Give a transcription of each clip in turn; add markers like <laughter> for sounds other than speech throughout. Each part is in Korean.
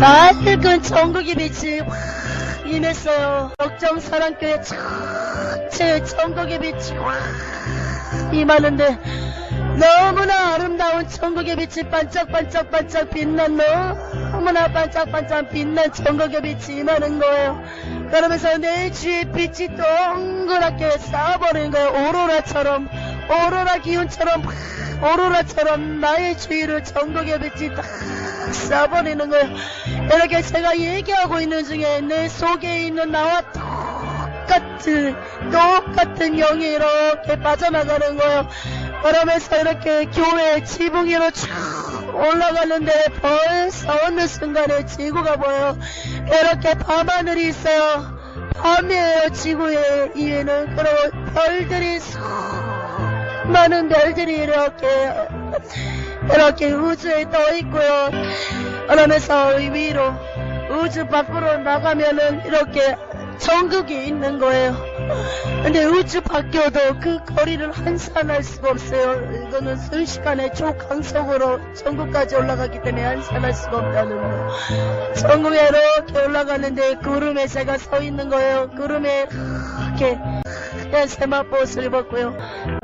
맑은 전국의 빛이 확 임했어요. 역정사랑교회 전체 전국의 빛이 확 임하는데 너무나 아름다운 천국의 빛이 반짝반짝 반짝 빛난 너무나 반짝반짝 빛난 천국의 빛이 임하는 거예요. 그러면서 내 주위에 빛이 동그랗게 쌓아버리는 거예요. 오로라처럼 오로라 기운처럼 오로라처럼 나의 주위를 천국의 빛이 딱 쌓아버리는 거예요. 이렇게 제가 얘기하고 있는 중에 내 속에 있는 나와 똑같은 똑같은 영이 이렇게 빠져나가는 거예요. 그러면서 이렇게 교회 지붕 위로 쭉 올라가는데 벌써 어느 순간에 지구가 보여요. 이렇게 밤하늘이 있어요. 밤이에요 지구의 위에는 그리고 별들이 많은 별들이 이렇게 이렇게 우주에 떠 있고요. 그러면서 위로 우주 밖으로 나가면은 이렇게 전국이 있는 거예요. 근데 우주 밖에도 그 거리를 한산할 수가 없어요. 이거는 순식간에 초강속으로 전국까지 올라가기 때문에 한산할 수가 없다는 거. 전국에 이렇게 올라가는데 구름에 제가 서 있는 거예요. 구름에 이렇게 하얀 세마포옷을 입었고요.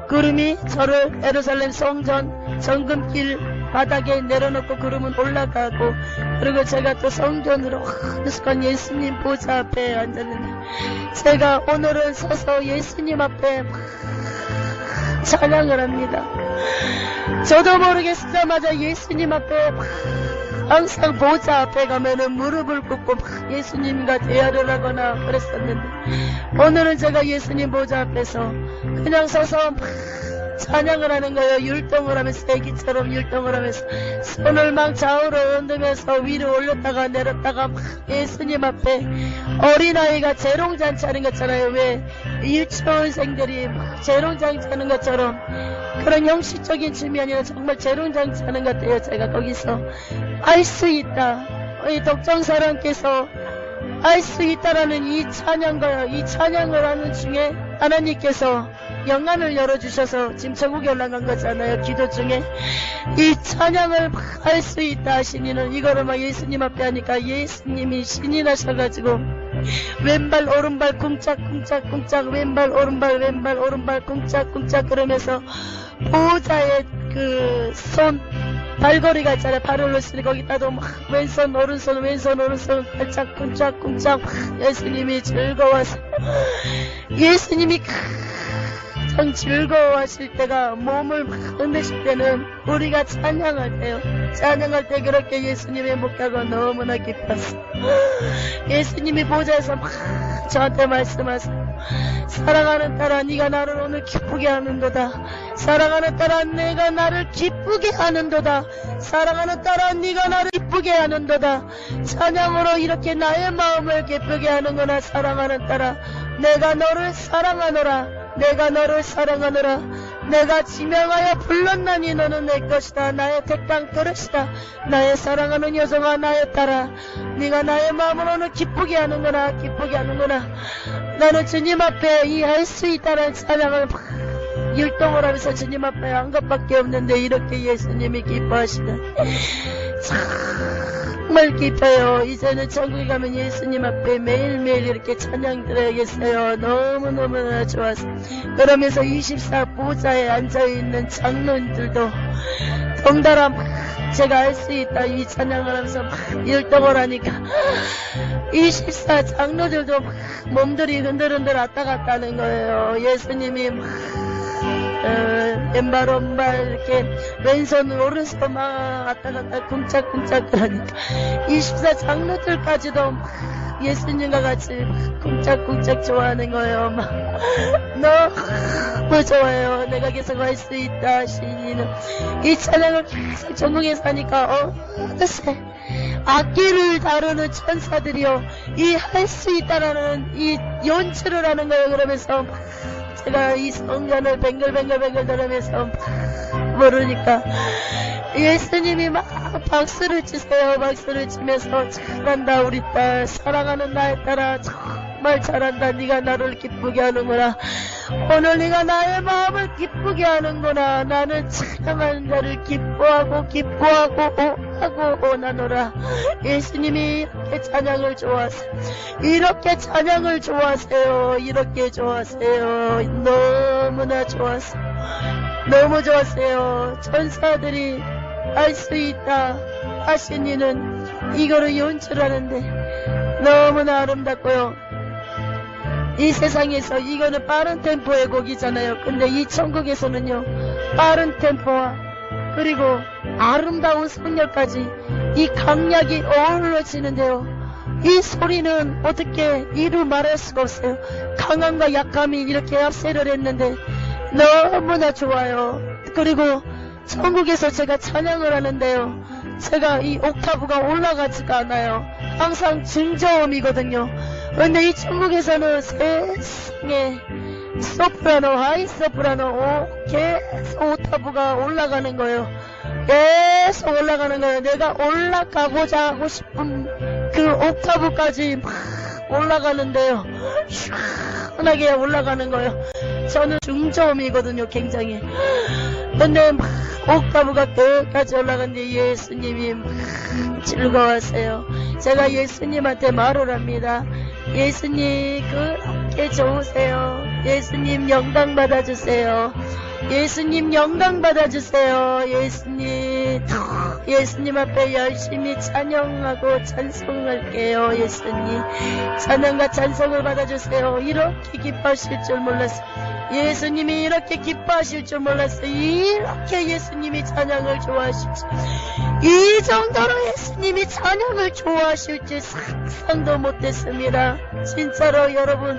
구름이 저를 에루살렘 성전 정금길 바닥에 내려놓고 구름은 올라가고 그리고 제가 또 성전으로 어느 순간 예수님 보좌 앞에 앉았는데 제가 오늘은 서서 예수님 앞에 찬양을 합니다. 저도 모르게 쓰자마자 예수님 앞에 항상 보좌 앞에 가면은 무릎을 꿇고 막 예수님과 대화를 하거나 그랬었는데 오늘은 제가 예수님 보좌 앞에서 그냥 서서 막 찬양을 하는 거예요. 율동을 하면서 애기처럼 율동을 하면서 손을 막 좌우로 흔들면서 위로 올렸다가 내렸다가 막 예수님 앞에 어린아이가 재롱잔치 하는 것잖아요. 왜 유치원생들이 막 재롱잔치 하는 것처럼 그런 형식적인 춤이 아니라 정말 재롱잔치 하는 것 같아요. 제가 거기서 알 수 있다. 이 독정사랑께서 알 수 있다라는 이 찬양과 이 찬양을 하는 중에 하나님께서 영안을 열어주셔서 지금 전국에 올라간 거잖아요. 기도 중에 이 찬양을 할 수 있다 하시니는 이거를 막 예수님 앞에 하니까 예수님이 신이 나셔가지고 왼발 오른발 쿵짝쿵짝 쿵짝 왼발 오른발 왼발 오른발 쿵짝 쿵짝 그러면서 보호자의 그 손 발걸이가 있잖아요. 발을 놓으시니 거기다도 막 왼손 오른손 왼손 오른손 발짝 쿵짝쿵짝 막 예수님이 즐거워서 예수님이 가 장 즐거워하실 때가 몸을 막 흔드실 때는 우리가 찬양할 때요. 찬양할 때 그렇게 예수님의 목표가 너무나 기뻤어. <gasps> 예수님이 보좌에서 막 저한테 말씀하세요. 사랑하는 딸아 네가 나를 오늘 기쁘게 하는도다. 사랑하는 딸아 내가 나를 기쁘게 하는도다. 사랑하는 딸아 네가 나를 기쁘게 하는도다. 찬양으로 이렇게 나의 마음을 기쁘게 하는구나 사랑하는 딸아. 내가 너를 사랑하노라. 내가 너를 사랑하노라. 내가 지명하여 불렀나니 너는 내 것이다. 나의 택당 그릇이다. 나의 사랑하는 여정아 나의 딸아. 네가 나의 오늘 기쁘게 하는구나. 기쁘게 하는구나. 나는 주님 앞에 이 할 수 있다는 막 율동을 하면서 주님 앞에 한 것밖에 없는데 이렇게 예수님이 기뻐하시다. 정말 기뻐요. 이제는 천국에 가면 예수님 앞에 매일매일 이렇게 찬양 드려야겠어요. 너무너무나 좋아서. 그러면서 24 보좌에 앉아있는 장로님들도 덩달아 막 제가 할수 있다 이 찬양을 하면서 막 율동을 하니까 24 장로들도 막 몸들이 흔들흔들 왔다 갔다 하는 거예요. 예수님이 막 어, 왼발 오른발 이렇게 왼손 오른손 막 왔다 갔다 쿵짝쿵짝 그러니까 24 장로들까지도 막 예수님과 같이 막 쿵짝쿵짝 좋아하는 거예요. 막 너무 좋아요. 내가 계속 할 수 있다 하시니는 이 찬양을 계속 전국에서 하니까 어 어느새 악기를 다루는 천사들이요 이 할 수 있다라는 이 연출을 하는 거예요. 그러면서 막 제가 이 성전을 뱅글뱅글뱅글 돌으면서 막 모르니까 예수님이 막 박수를 치세요. 박수를 치면서 잘한다 우리 딸. 사랑하는 나의 딸아 정말 잘한다. 네가 나를 기쁘게 하는구나. 오늘 네가 나의 마음을 기쁘게 하는구나. 나는 찬양하는 자를 기뻐하고 기뻐하고 어, 하고 나노라 예수님이 이렇게 찬양을 좋아하세요 이렇게 찬양을 좋아하세요 이렇게 좋아하세요 너무나 좋아하세요 너무 좋았어요. 천사들이 알 수 있다 하신 이는 이거를 연출하는데 너무나 아름답고요. 이 세상에서 이거는 빠른 템포의 곡이잖아요. 근데 이 천국에서는요, 빠른 템포와 그리고 아름다운 선율까지 이 강약이 어우러지는데요. 이 소리는 어떻게 이루 말할 수가 없어요. 강함과 약함이 이렇게 합세를 했는데 너무나 좋아요. 그리고 천국에서 제가 찬양을 하는데요. 제가 이 옥타브가 올라가지가 않아요. 항상 중저음이거든요. 근데 이 천국에서는 세상에 소프라노, 하이 소프라노, 오, 계속 옥타브가 올라가는 거예요. 계속 올라가는 거예요. 내가 올라가고자 하고 싶은 그 옥타브까지 막 올라가는데요. 시원하게 올라가는 거예요. 저는 중저음이거든요, 굉장히. 근데 막 옥타브가 끝까지 올라갔는데 예수님이 막 즐거웠어요. 제가 예수님한테 말을 합니다. 예수님 그렇게 좋으세요. 예수님 영광 받아주세요. 예수님 영광 받아주세요. 예수님 예수님 앞에 열심히 찬양하고 찬송할게요. 예수님 찬양과 찬송을 받아주세요. 이렇게 기뻐하실 줄 몰랐어요. 예수님이 이렇게 기뻐하실 줄 몰랐어요. 이렇게 예수님이 찬양을 좋아하실 줄. 이 정도로 예수님이 찬양을 좋아하실 줄 상상도 못했습니다. 진짜로 여러분,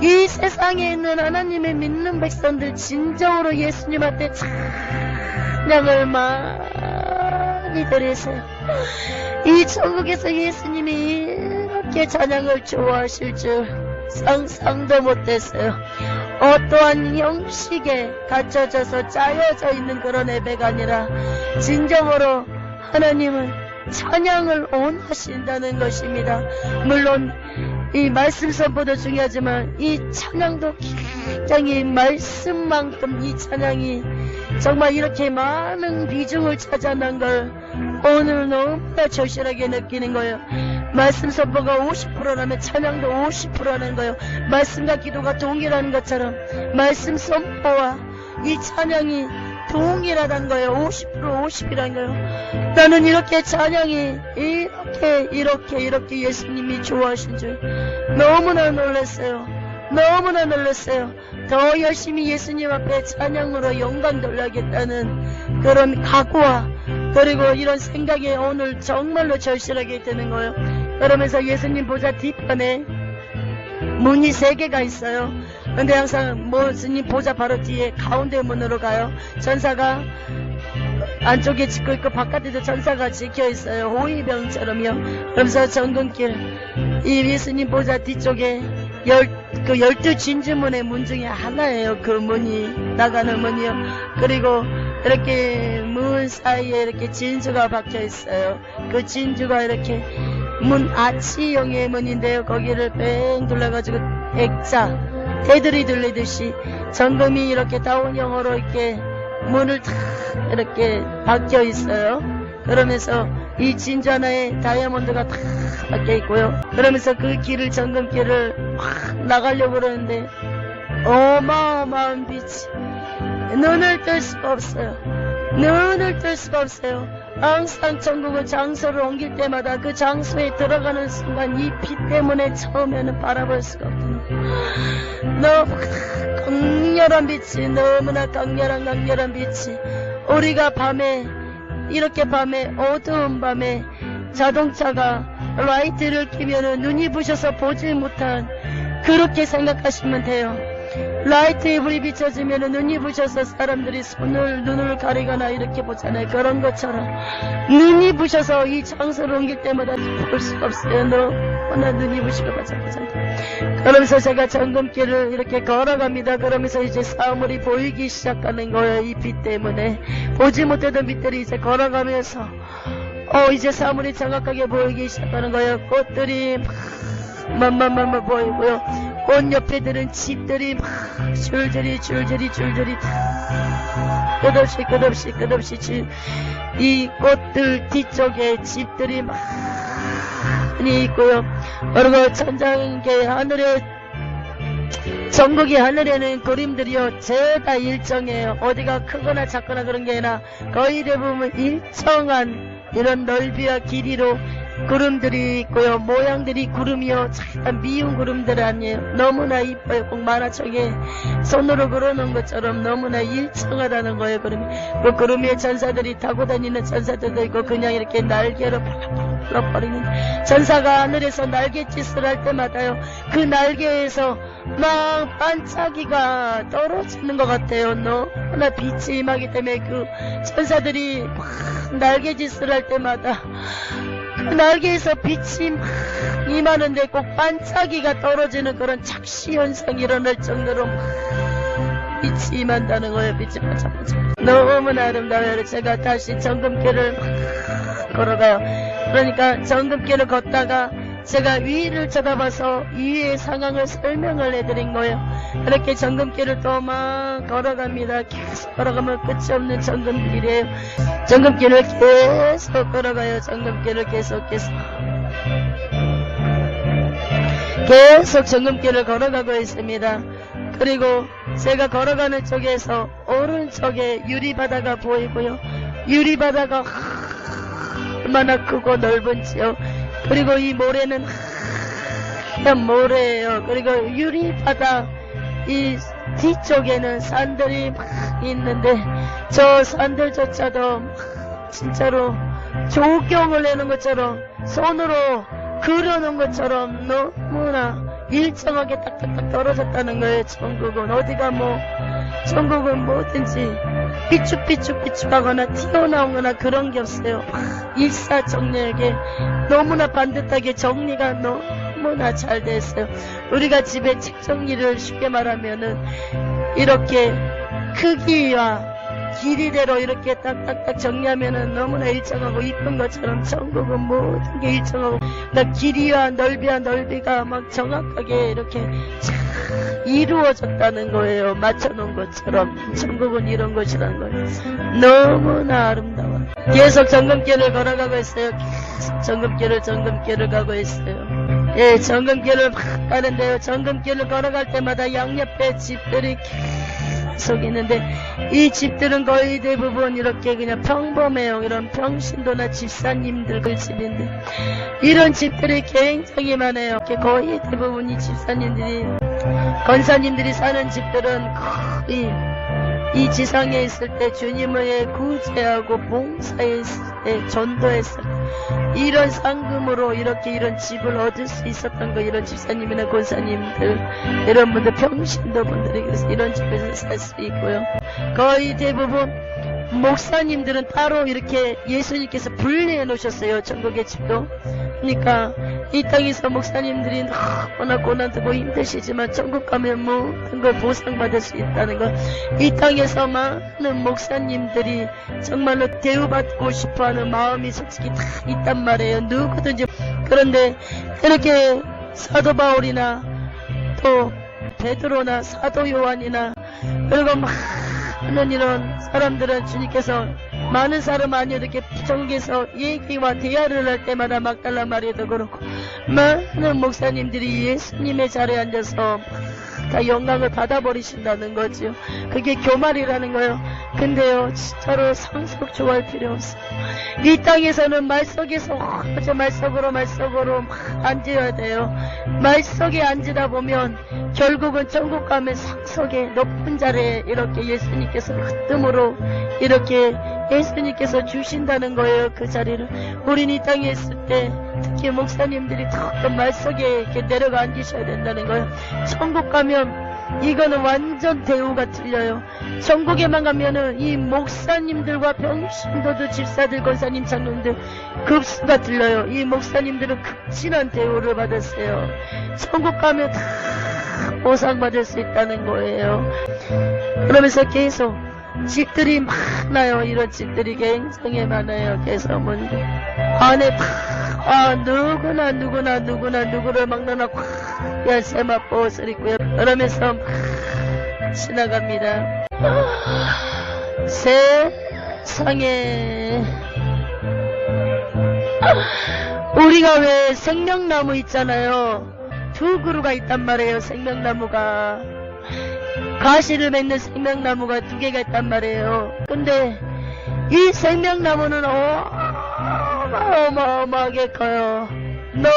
이 세상에 있는 하나님의 믿는 백성들 진정으로 예수님한테 찬양을 많이 드리세요. 이 천국에서 예수님이 이렇게 찬양을 좋아하실 줄 상상도 못했어요. 어떠한 형식에 갖춰져서 짜여져 있는 그런 예배가 아니라 진정으로 하나님은 찬양을 원하신다는 것입니다. 물론 이 말씀 선포도 중요하지만 이 찬양도 굉장히 말씀만큼 이 찬양이 정말 이렇게 많은 비중을 차지하는 걸 오늘 너무나 절실하게 느끼는 거예요. 말씀 선포가 50%라면 찬양도 50%라는 거예요. 말씀과 기도가 동일한 것처럼 말씀 선포와 이 찬양이 동일하다는 거예요. 50% 50이라는 거예요. 나는 이렇게 찬양이 이렇게 이렇게 이렇게 예수님이 좋아하신 줄 너무나 놀랐어요. 너무나 놀랐어요. 더 열심히 예수님 앞에 찬양으로 영광 돌려야겠다는 그런 각오와 그리고 이런 생각이 오늘 정말로 절실하게 되는 거예요. 그러면서 예수님 보좌 뒤편에 문이 세 개가 있어요. 근데 항상 예수님 보좌 바로 뒤에 가운데 문으로 가요. 전사가 안쪽에 짓고 있고 바깥에도 전사가 지켜 있어요. 호위병처럼요. 그러면서 정근길 이 예수님 보좌 뒤쪽에 열, 그 열두 진주문의 문 중에 하나예요. 그 문이 나가는 문이요. 그리고 이렇게 문 사이에 이렇게 진주가 박혀 있어요. 그 진주가 이렇게 문 아치형의 문인데요. 거기를 뺑 둘러가지고 액자 대들이 들리듯이 정금이 이렇게 다운형으로 이렇게 문을 탁 이렇게 박혀 있어요. 그러면서 이 하나에 다이아몬드가 탁 박혀 있고요. 그러면서 그 길을 정금길을 확 나가려고 그러는데 어마어마한 빛이 눈을 뜰 수가 없어요. 눈을 뜰 수가 없어요. 항상 천국의 장소를 옮길 때마다 그 장소에 들어가는 순간 이빛 때문에 처음에는 바라볼 수가 없거든요. 너무 강렬한 빛이 너무나 강렬한 강렬한 빛이 우리가 밤에 이렇게 밤에 어두운 밤에 자동차가 라이트를 켜면은 눈이 부셔서 보지 못한 그렇게 생각하시면 돼요. 라이트에 불이 비춰지면 눈이 부셔서 사람들이 손을 눈을 가리거나 이렇게 보잖아요. 그런 것처럼 눈이 부셔서 이 장소를 옮길 때마다 볼 수가 없어요. 너무나 눈이 부시고 바짝바짝. 그러면서 제가 점검길을 이렇게 걸어갑니다. 그러면서 이제 사물이 보이기 시작하는 거예요. 이 빛 때문에 보지 못하던 빛들이 이제 걸어가면서 어 이제 사물이 정확하게 보이기 시작하는 거예요. 꽃들이 막 만만만만 보이고요. 꽃 옆에 드는 집들이 막 줄줄이 줄줄이 줄줄이 다 끝없이 끝없이 끝없이 지- 이 꽃들 뒤쪽에 집들이 많이 있고요. 그리고 천장계 하늘에 전국의 하늘에는 그림들이요 죄다 일정해요. 어디가 크거나 작거나 그런 게 아니라 거의 대부분 일정한 이런 넓이와 길이로 구름들이 있고요. 모양들이 구름이요. 참 미운 구름들 아니에요. 너무나 이뻐요. 꼭 만화책에 손으로 그려놓은 것처럼 너무나 일정하다는 거예요. 구름이. 그 구름 위에 전사들이 타고 다니는 전사들도 있고 그냥 이렇게 날개로 펄럭펄럭 불어버리는 전사가 하늘에서 날갯짓을 할 때마다요. 그 날개에서 막 반짝이가 떨어지는 것 같아요. 너무나 빛이 임하기 때문에 그 전사들이 막 날개짓을 할 때마다 그 날개에서 빛이 막 임하는데 꼭 반짝이가 떨어지는 그런 착시 현상이 일어날 정도로 막 빛이 임한다는 거예요. 빛이 반짝반짝. 너무나 아름다워요. 제가 다시 정금길을 막 걸어가요. 그러니까 정금길을 걷다가 제가 위를 쳐다봐서 위의 상황을 설명을 해드린 거예요. 이렇게 정금길을 또 막 걸어갑니다. 계속 걸어가면 끝이 없는 정금길이에요. 정금길을 계속 걸어가요. 정금길을 계속 계속. 계속 정금길을 걸어가고 있습니다. 그리고 제가 걸어가는 쪽에서 오른쪽에 유리바다가 보이고요. 유리바다가 얼마나 크고 넓은지요. 그리고 이 모래는 하얀 모래예요. 그리고 유리바다 이 뒤쪽에는 산들이 막 있는데 저 산들조차도 막 진짜로 조경을 내는 것처럼 손으로 그려놓은 것처럼 너무나 일정하게 딱딱딱 떨어졌다는 거예요. 전국은 어디가 뭐 전국은 뭐든지 삐쭉삐쭉삐쭉하거나 튀어나오거나 그런 게 없어요. 막 일사정리하게 너무나 반듯하게 정리가 너무나 잘 됐어요. 우리가 집에 책 정리를 쉽게 말하면은 이렇게 크기와 길이대로 이렇게 딱딱딱 정리하면은 너무나 일정하고 이쁜 것처럼 전국은 모든 게 일정하고 나 길이와 넓이와 넓이가 막 정확하게 이렇게 잘 이루어졌다는 거예요. 맞춰놓은 것처럼 전국은 이런 것이라는 거예요. 너무나 아름다워. 계속 정금길을 걸어가고 있어요. 계속 정금길을 정금길을 가고 있어요. 예, 정금길을 막 가는데요. 정금길을 걸어갈 때마다 양옆에 집들이 계속 있는데 이 집들은 거의 대부분 이렇게 그냥 평범해요. 이런 평신도나 집사님들 그 집인데 이런 집들이 굉장히 많아요. 거의 대부분 이 집사님들이 권사님들이 사는 집들은 거의 이 지상에 있을 때 주님의 구제하고 봉사했을 때 전도했을 때 이런 상금으로 이렇게 이런 집을 얻을 수 있었던 거 이런 집사님이나 권사님들 이런 분들 평신도 그래서 이런 집에서 살 수 있고요. 거의 대부분 목사님들은 따로 이렇게 예수님께서 분리해 놓으셨어요 전국의 집도 그러니까 이 땅에서 목사님들이 너무나 고난되고 힘드시지만 천국 가면 모든 걸 보상받을 수 있다는 것. 이 땅에서 많은 목사님들이 정말로 대우받고 싶어하는 마음이 솔직히 다 있단 말이에요. 누구든지. 그런데 이렇게 사도 바울이나 또 베드로나 사도 요한이나 그리고 많은 이런 사람들은 주님께서 많은 사람 아니어도 이렇게 부정에서 얘기와 대화를 할 때마다 막달라 마리도 그렇고 많은 목사님들이 예수님의 자리에 앉아서 다 영광을 받아버리신다는 거죠. 그게 교말이라는 거예요. 근데요, 진짜로 상속 좋아할 필요 없어요. 이 땅에서는 말 속에서 어제 말 속으로 말 속으로 막 앉아야 돼요. 말 속에 앉으다 보면 결국은 천국 가면 상속의 높은 자리에 이렇게 예수님께서 흑뜸으로 이렇게 예수님께서 주신다는 거예요. 그 자리를. 우린 이 땅에 있을 때 특히 목사님들이 더욱더 말 속에 이렇게 내려가 앉으셔야 된다는 거예요. 천국 가면 이거는 완전 대우가 틀려요. 천국에만 가면은 이 목사님들과 병신도도 집사들, 권사님, 장로님들 급수가 틀려요. 이 목사님들은 극진한 대우를 받았어요. 천국 가면 다 보상받을 수 있다는 거예요. 그러면서 계속 집들이 많아요. 이런 집들이 굉장히 많아요. 그래서 뭔데 안에 다 아, 누구나, 누구나, 누구나, 누구를 막론하고, 야, 세마포 소리고요. 그러면서 막 지나갑니다. 세상에. 우리가 왜 생명나무 있잖아요. 두 그루가 있단 말이에요, 생명나무가. 가시를 맺는 생명나무가 두 개가 있단 말이에요. 근데 이 생명나무는 어 마어마하게 커요. 너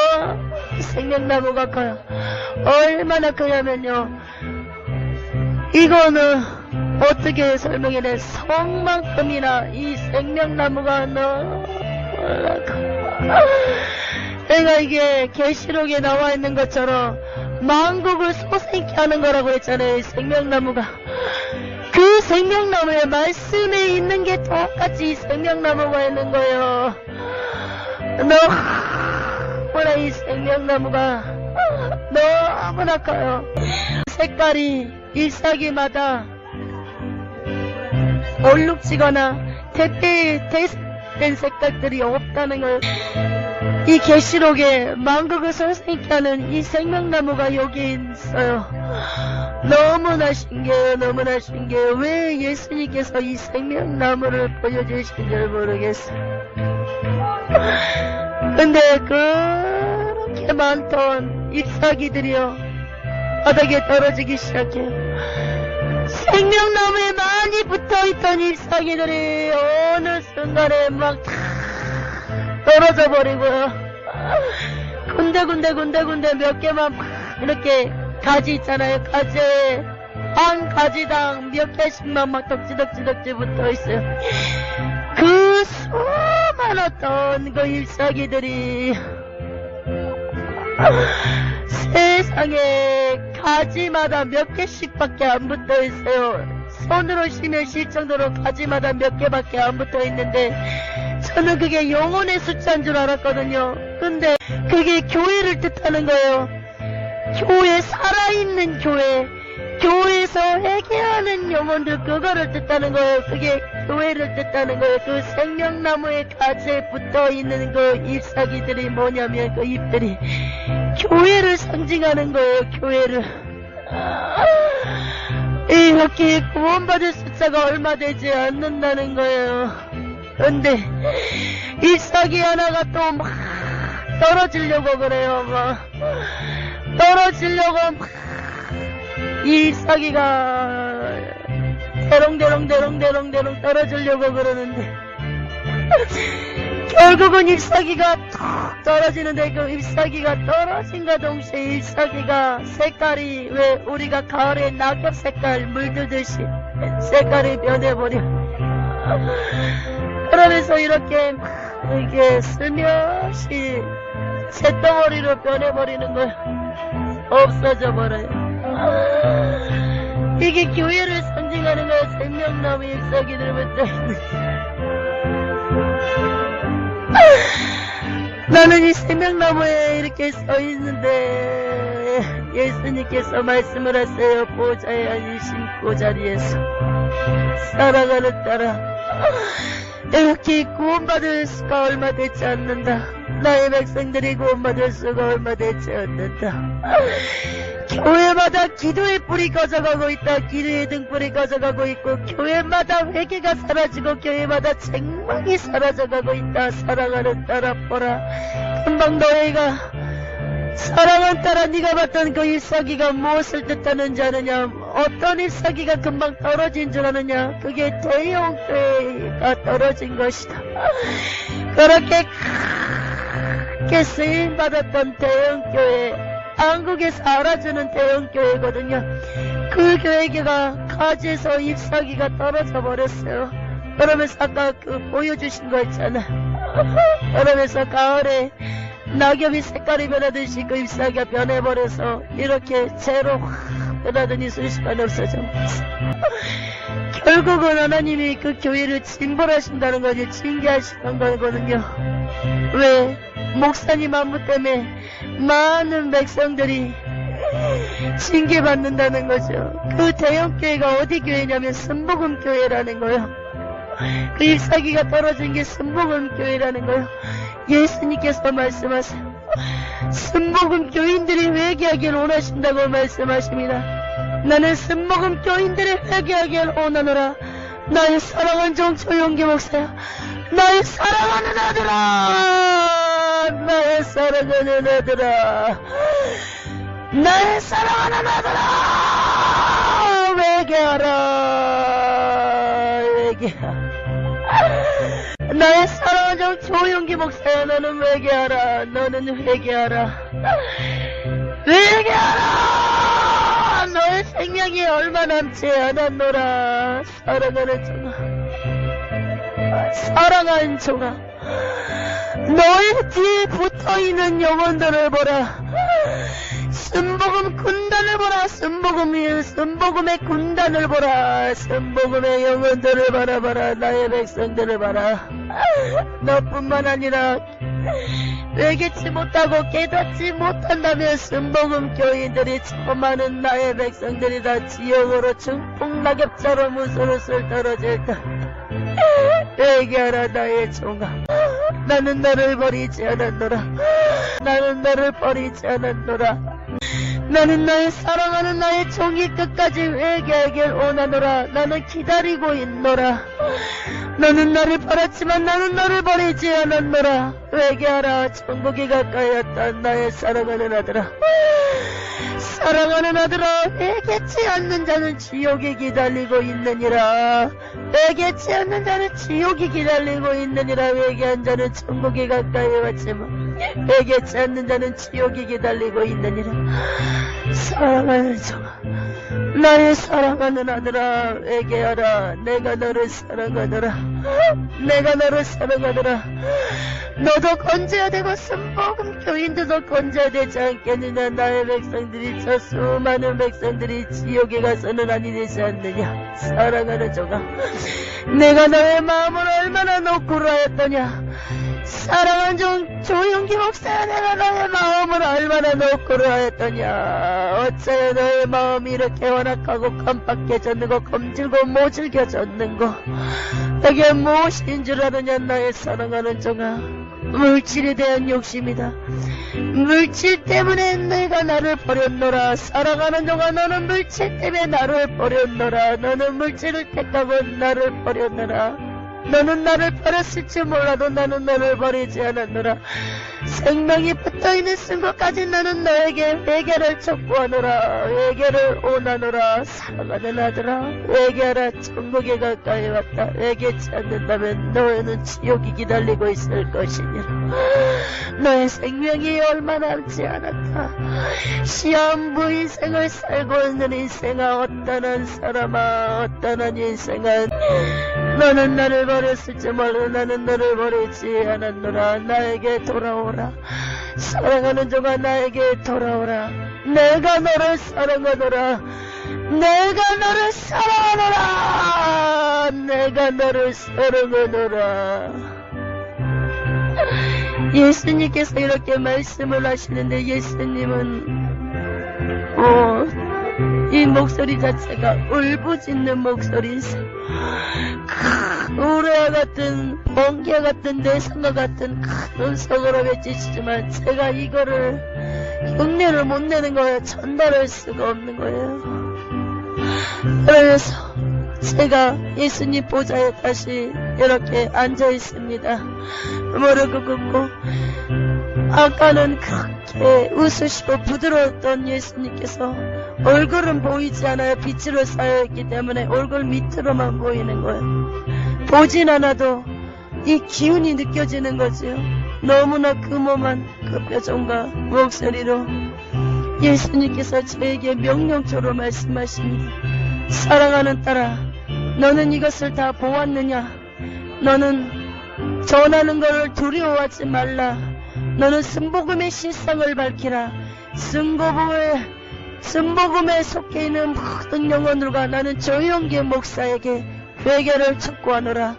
생명나무가 커요. 얼마나 크냐면요. 이거는 어떻게 설명해내 성만큼이나 이 생명나무가 너무나 커요. 내가 이게 계시록에 나와 있는 것처럼 만국을 솟아있게 하는 거라고 했잖아요. 이 생명나무가. 그 생명나무의 말씀에 있는 게 똑같이 이 생명나무가 있는 거예요. 너무나 이 생명나무가 너무나 커요. 색깔이 잎사귀마다 얼룩지거나 대대된 색깔들이 없다는 거예요. 이 계시록에 만국을 선생님께 하는 이 생명나무가 여기 있어요. 너무나 신기해요. 너무나 신기해요. 왜 예수님께서 이 생명나무를 보여주신 줄 모르겠어요. 근데 그렇게 많던 잎사귀들이요. 바닥에 떨어지기 시작해요. 생명나무에 많이 붙어있던 잎사귀들이 어느 순간에 막 다 떨어져 버리고요. 군데군데 군데군데 몇 개만 막 이렇게 가지 있잖아요. 가지에 한 가지당 몇 개씩만 막 덕지덕지덕지 붙어 있어요. 그 수많았던 그 잎사귀들이 세상에 가지마다 몇 개씩밖에 안 붙어 있어요. 손으로 쉬면 쉴 정도로 가지마다 몇 개밖에 안 붙어 있는데 저는 그게 영혼의 숫자인 줄 알았거든요. 근데 그게 교회를 뜻하는 거예요. 교회 살아있는 교회 교회에서 회개하는 영혼들 그거를 뜻하는 거예요. 그게 교회를 뜻하는 거예요. 그 생명나무의 가지에 붙어 있는 그 잎사귀들이 뭐냐면 그 잎들이 교회를 상징하는 거예요. 교회를 이렇게 구원받을 숫자가 얼마 되지 않는다는 거예요. 근데 잎사귀 하나가 또 막 떨어지려고 그래요. 막 떨어지려고 막이 잎사귀가 대롱대롱대롱대롱대롱 떨어지려고 그러는데 <laughs> 결국은 잎사귀가 툭 떨어지는데 그 잎사귀가 떨어진과 동시에 잎사귀가 색깔이 왜 우리가 가을에 낙엽 색깔 물들듯이 색깔이 변해버려. <laughs> 그러면서 이렇게 막 이렇게 슬며시 새덩어리로 변해버리는 거야 없어져 버려요. 이게 교회를 상징하는 거야. 생명나무 잎사귀들 붙어 있는 나는 이 생명나무에 이렇게 서 있는데 예수님께서 말씀을 하세요. 보좌에 앉으신 그 자리에서 살아가는 따라. 이렇게 구원받을 수가 얼마 되지 않는다 나의 백성들이 구원받을 수가 얼마 되지 않는다 교회마다 기도의 불이 꺼져가고 있다. 기도의 등불이 꺼져가고 있고 교회마다 회개가 사라지고 교회마다 책망이 사라져가고 있다. 사랑하는 딸아 보라. 금방 너희가 사랑한 딸아 네가 봤던 그 잎사귀가 무엇을 뜻하는지 아느냐? 어떤 잎사귀가 금방 떨어진 줄 아느냐? 그게 대형교회가 떨어진 것이다. 그렇게 크게 쓰임 받았던 대형교회 한국에서 알아주는 대형교회거든요. 그 교회가 가지에서 잎사귀가 떨어져 버렸어요. 그러면서 아까 그 보여주신 거 있잖아. 그러면서 가을에 낙엽이 색깔이 변하듯이 그 잎사귀가 변해버려서 이렇게 채로 확 변하더니 순식간에 없어져. 결국은 하나님이 그 교회를 징벌하신다는 거지, 징계하시는 거거든요. 왜? 목사님 안무 때문에 많은 백성들이 징계받는다는 거죠. 그 대형교회가 어디 교회냐면 순복음교회라는 거예요. 그 잎사귀가 떨어진 게 순복음교회라는 거예요. 예수님께서 말씀하세요. 순복음 교인들이 회개하길 원하신다고 말씀하십니다. 나는 순복음 교인들이 회개하길 원하노라. 나의 사랑한 종 조용기 목사야. 나의 사랑하는 아들아. 나의 사랑하는 아들아. 나의 사랑하는 아들아. 회개하라. 회개하라. 나의 사랑하는 종 조용기 목사야 너는 회개하라. 너는 회개하라. 회개하라! 너의 생명이 얼마 남지 않았노라. 사랑하는 종아. 사랑하는 종아 너의 뒤에 붙어있는 영혼들을 보라. 순복음 군단을 보라. 순복음의 순복음의 군단을 보라. 순복음의 영혼들을 바라봐라. 나의 백성들을 봐라. 너뿐만 아니라 외겠지 못하고 깨닫지 못한다면 순복음 교인들이 처음 하는 나의 백성들이 다 지옥으로 증폭 낙엽처럼 우슬우슬 떨어질다 회개하라 나의 종아. 나는 너를 버리지 않았노라. 나는 너를 버리지 않았노라 나는 나의 사랑하는 나의 종이 끝까지 회개하길 원하노라. 나는 기다리고 있노라. 너는 나를 버렸지만 나는 너를 버리지 않았노라. 회개하라. 천국이 가까이 왔다. 나의 사랑하는 아들아. 사랑하는 아들아. 회개치 않는 자는 지옥에 기다리고 있느니라. 회개치 않는 자는 지옥이 기다리고 있느니라. 회개한 자는 천국이 가까이 왔지만 회개치 않는 자는 지옥이 기다리고 있느니라. 사랑하는 종아, 나의 사랑하는 아들아, 회개하라. 내가 너를 사랑하더라. 내가 너를 사랑하더라. 너도 건져야 되고 순복음 교인들도 건져야 되지 않겠느냐. 나의 백성들이 저 수많은 백성들이 지옥에 가서는 아니 되지 않느냐. 사랑하는 종아, 내가 너의 마음을 얼마나 놓고로 하였더냐. 사랑한 종 조용기 목사야 내가 너의 마음을 얼마나 놓고로 하였더냐? 어째야 너의 마음이 이렇게 완악하고 깜빡해졌는고 검질고 모질겨졌는고? 내게 무엇인 줄 아느냐? 나의 사랑하는 종아 물질에 대한 욕심이다. 물질 때문에 내가 나를 버렸노라. 사랑하는 종아 너는 물질 때문에 나를 버렸노라. 너는 물질을 택하고 나를 버렸노라 너는 나를 버렸을지 몰라도 나는 너를 버리지 않았노라. 생명이 붙어있는 순간까지 나는 너에게 회개를 촉구하노라. 회개를 원하노라. 사랑하는 아들아. 회개하라. 천국에 가까이 왔다. 회개치 않는다면 너는 지옥이 기다리고 있을 것이니라. 너의 생명이 얼마 남지 않았다. 시한부 인생을 살고 있는 인생아 어떠한 사람아 어떠한 인생은 너는 나를 버렸을지 몰라 나는 너를 버리지 않았노라. 나에게 돌아오라. 사랑하는 종아 나에게 돌아오라. 내가 너를 사랑하노라. 내가 너를 사랑하노라. 내가 너를 사랑하노라. 예수님께서 이렇게 말씀을 하시는데 예수님은 어, 이 목소리 자체가 울부짖는 목소리세요. 우레와 같은 번개 같은 내성과 같은 큰 음성으로 외치시지만 제가 이거를 흉내를 못 내는 거예요. 전달할 수가 없는 거예요. 그래서 제가 예수님 보좌에 다시 이렇게 앉아 있습니다. 무릎 꿇고 아까는 그렇게 웃으시고 부드러웠던 예수님께서 얼굴은 보이지 않아요. 빛으로 쌓여있기 때문에 얼굴 밑으로만 보이는 거예요. 보진 않아도 이 기운이 느껴지는 거지요. 너무나 금엄한 그 표정과 목소리로 예수님께서 저에게 명령처로 말씀하십니다. 사랑하는 딸아, 너는 이것을 다 보았느냐? 너는 전하는 것을 두려워하지 말라. 너는 순복음의 실상을 밝히라. 순복음의 순복음에 속해 있는 모든 영혼들과 나는 조용기 목사에게 회개를 촉구하노라.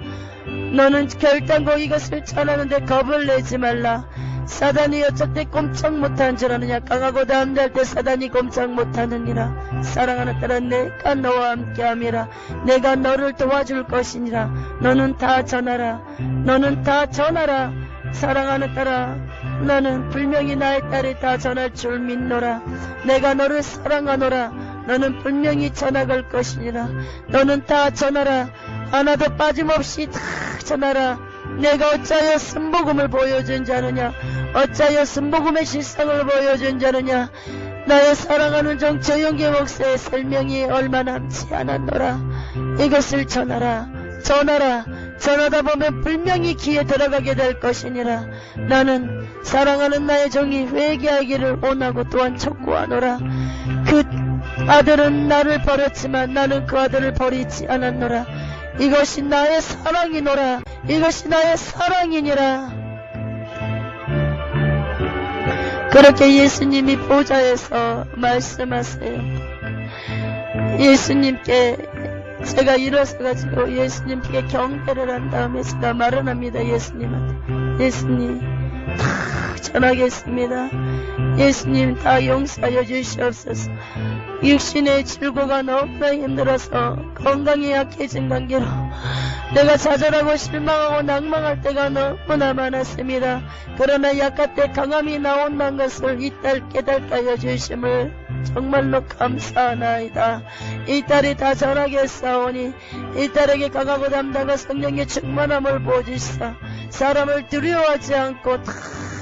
너는 결단코 이것을 전하는데 겁을 내지 말라. 사단이 어쩔 꼼짝 못하는 줄 아느냐? 강하고 담대할 때 사단이 꼼짝 못하느니라. 사랑하는 딸아 내가 너와 함께함이라. 내가 너를 도와줄 것이니라. 너는 다 전하라. 너는 다 전하라 사랑하는 딸아 너는 분명히 나의 딸이 다 전할 줄 믿노라. 내가 너를 사랑하노라. 너는 분명히 전학할 것이니라. 너는 다 전하라. 하나도 빠짐없이 다 전하라. 내가 어찌하여 순복음을 보여준 자느냐? 어찌하여 순복음의 실상을 보여준 자느냐? 나의 사랑하는 종 조영기 목사의 설명이 얼마 남지 않았노라. 이것을 전하라. 전하라 전하다 보면 분명히 귀에 들어가게 될 것이니라. 나는 사랑하는 나의 종이 회개하기를 원하고 또한 촉구하노라. 그 아들은 나를 버렸지만 나는 그 아들을 버리지 않았노라. 이것이 나의 사랑이노라. 이것이 나의 사랑이니라. 그렇게 예수님이 보좌에서 말씀하세요. 예수님께 제가 일어서가지고 예수님께 경배를 한 다음에 제가 말을 합니다. 예수님한테. 예수님, 다 전하겠습니다. 예수님 다 용서하여 주시옵소서. 육신의 질고가 너무나 힘들어서 건강이 약해진 관계로 내가 좌절하고 실망하고 낭망할 때가 너무나 많았습니다. 그러나 약할 때 강함이 나온다는 것을 이딸 깨닫게 하여 주심을 정말로 감사하나이다. 이 딸이 다 전하겠사오니 이 딸에게 강하고 담당한 성령의 충만함을 보여주시사 사람을 두려워하지 않고 다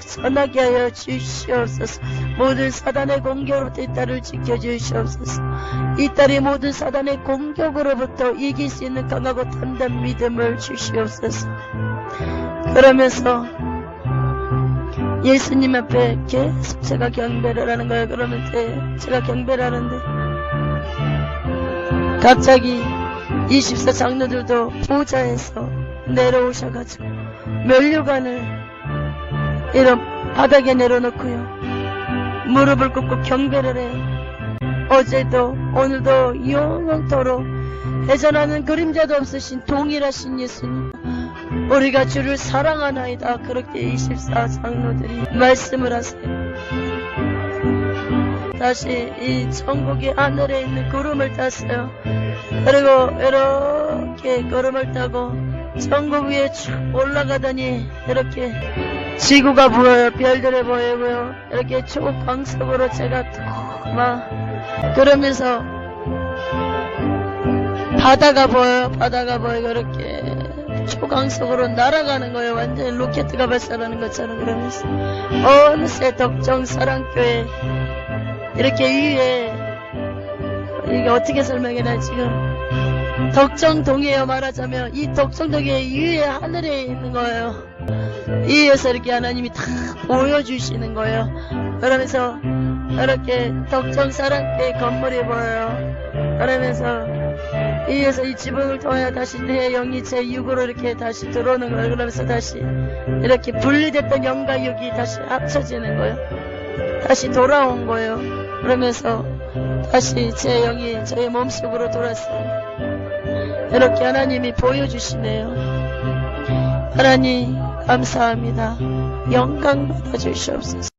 전하게 하여 주시옵소서. 모든 사단의 공격으로부터 이 딸을 지켜주시옵소서. 이 딸이 모든 사단의 공격으로부터 이길 수 있는 강하고 단단 믿음을 주시옵소서. 그러면서 예수님 앞에 계속 제가 경배를 하는 거예요. 그러면 때 제가 경배를 하는데 갑자기 24 장로들도 보좌에서 내려오셔가지고 면류관을 이런 바닥에 내려놓고요. 무릎을 꿇고 경배를 해요. 어제도 오늘도 영원토록 회전하는 그림자도 없으신 동일하신 예수님 우리가 주를 사랑하나이다. 그렇게 24 장로들이 말씀을 하세요. 다시 이 천국의 하늘에 있는 구름을 탔어요. 그리고 이렇게 구름을 타고 천국 위에 쭉 올라가더니 이렇게 지구가 보여요 별들이 보이고요. 이렇게 초광석으로 제가 툭막 그러면서 바다가 보여요 바다가 보이고 이렇게 초강 속으로 날아가는 거예요. 완전 로켓가 발사하는 것처럼 그러면서 어느새 덕정 사랑교회 이렇게 위에 이게 어떻게 설명해 나 지금 덕정동이에요 말하자면 이 덕정동의 위에 하늘에 있는 거예요. 위에서 이렇게 하나님이 다 보여주시는 거예요. 그러면서 이렇게 덕정 사랑교회 건물이 보여요. 그러면서 이에서 이 지붕을 통해 다시 내 영이 제 육으로 이렇게 다시 들어오는 거예요. 그러면서 다시 이렇게 분리됐던 영과 육이 다시 합쳐지는 거예요. 다시 돌아온 거예요. 그러면서 다시 제 영이 저의 몸속으로 돌았어요. 이렇게 하나님이 보여주시네요. 하나님 감사합니다. 영광 받아주시옵소서.